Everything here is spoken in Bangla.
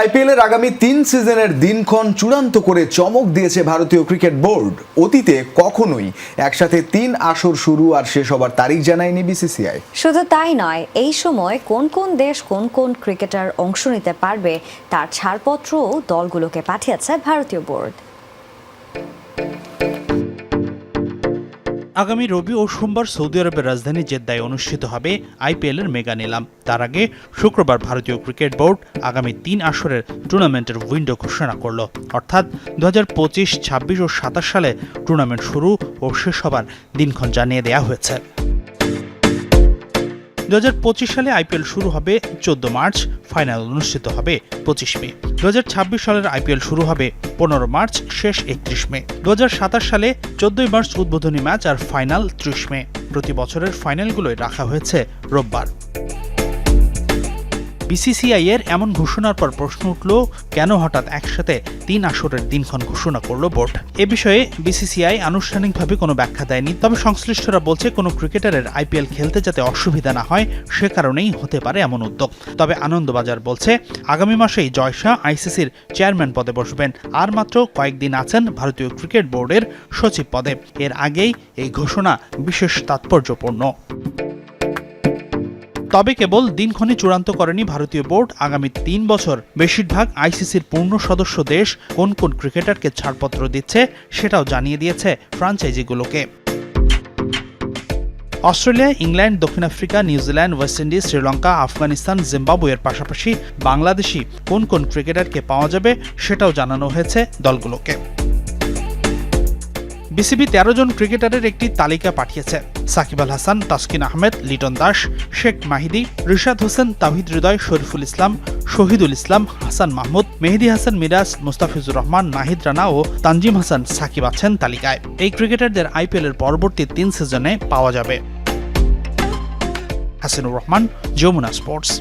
আইপিএল এর আগামী তিন সিজনের দিনক্ষণ চূড়ান্ত করে চমক দিয়েছে ভারতীয় ক্রিকেট বোর্ড। অতীতে কখনোই একসাথে তিন আসর শুরু আর শেষ হবার তারিখ জানায়নি বিসিসিআই। শুধু তাই নয়, এই সময় কোন কোন দেশ কোন কোন ক্রিকেটার অংশ নিতে পারবে তার ছাড়পত্রও দলগুলোকে পাঠিয়েছে ভারতীয় বোর্ড। আগামী রবি ও সোমবার সৌদি আরবের রাজধানী জেদ্দায় অনুষ্ঠিত হবে আইপিএলের মেগা নিলাম। তার আগে শুক্রবার ভারতীয় ক্রিকেট বোর্ড আগামী তিন আসরের টুর্নামেন্টের উইন্ডো ঘোষণা করল। অর্থাৎ দু হাজার পঁচিশ, ছাব্বিশ ও সাতাশ সালে টুর্নামেন্ট শুরু ও শেষ হবার দিনক্ষণ জানিয়ে দেওয়া হয়েছে। দু হাজার পঁচিশ সালে আইপিএল শুরু হবে চোদ্দ মার্চ, ফাইনাল অনুষ্ঠিত হবে পঁচিশ মে। দু হাজার ছাব্বিশ সালের আইপিএল শুরু হবে পনেরো মার্চ, শেষ একত্রিশ মে। দু হাজার সাতাশ সালে চোদ্দই মার্চ উদ্বোধনী ম্যাচ আর ফাইনাল ত্রিশ মে। প্রতি বছরের ফাইনালগুলোই রাখা হয়েছে রোববার। বিসিসিআই এর এমন ঘোষণার পর প্রশ্ন উঠল, কেন হঠাৎ একসাথে তিন আসরের দিনক্ষণ ঘোষণা করল বোর্ড? এ বিষয়ে বিসিসিআই আনুষ্ঠানিকভাবে কোনো ব্যাখ্যা দেয়নি, তবে সংশ্লিষ্টরা বলছে কোনো ক্রিকেটারের আইপিএল খেলতে যাতে অসুবিধা না হয়, সে কারণেই হতে পারে এমন উদ্যোগ। তবে আনন্দবাজার বলছে, আগামী মাসেই জয়শাহ আইসিসির চেয়ারম্যান পদে বসবেন, আর মাত্র কয়েকদিন আছেন ভারতীয় ক্রিকেট বোর্ডের সচিব পদে। এর আগেই এই ঘোষণা বিশেষ তাৎপর্যপূর্ণ। তবে কেবল দিনক্ষণে চূড়ান্ত করেনি ভারতীয় বোর্ড আগামী তিন বছর। বেশিরভাগ আইসিসির পূর্ণ সদস্য দেশ কোন কোন ক্রিকেটারকে ছাড়পত্র দিচ্ছে সেটাও জানিয়ে দিয়েছে ফ্রাঞ্চাইজিগুলোকে। অস্ট্রেলিয়া, ইংল্যান্ড, দক্ষিণ Africa New Zealand West Indies, Sri Lanka, Afghanistan, জিম্বাবুয়ের পাশাপাশি বাংলাদেশি কোন কোন ক্রিকেটারকে পাওয়া যাবে সেটাও জানানো হয়েছে দলগুলোকে। বিসিবি তেরো জন ক্রিকেটারের একটি তালিকা পাঠিয়েছে। সাকিব আল হাসান, তাসকিন আহমেদ, লিটন দাস, শেখ মাহিদি, রিশাদ হোসেন তাহিদ হৃদয়, শরীফুল ইসলাম, শহীদুল ইসলাম, হাসান মাহমুদ, মেহেদি হাসান মিরাজ, মুস্তাফিজুর রহমান, নাহিদ রানা ও তানজিম হাসান সাকিব আছেন তালিকায়। এই ক্রিকেটারদের আইপিএল এর পরবর্তী তিন সিজনে পাওয়া যাবে। হাসিনুর রহমান, যমুনা স্পোর্টস।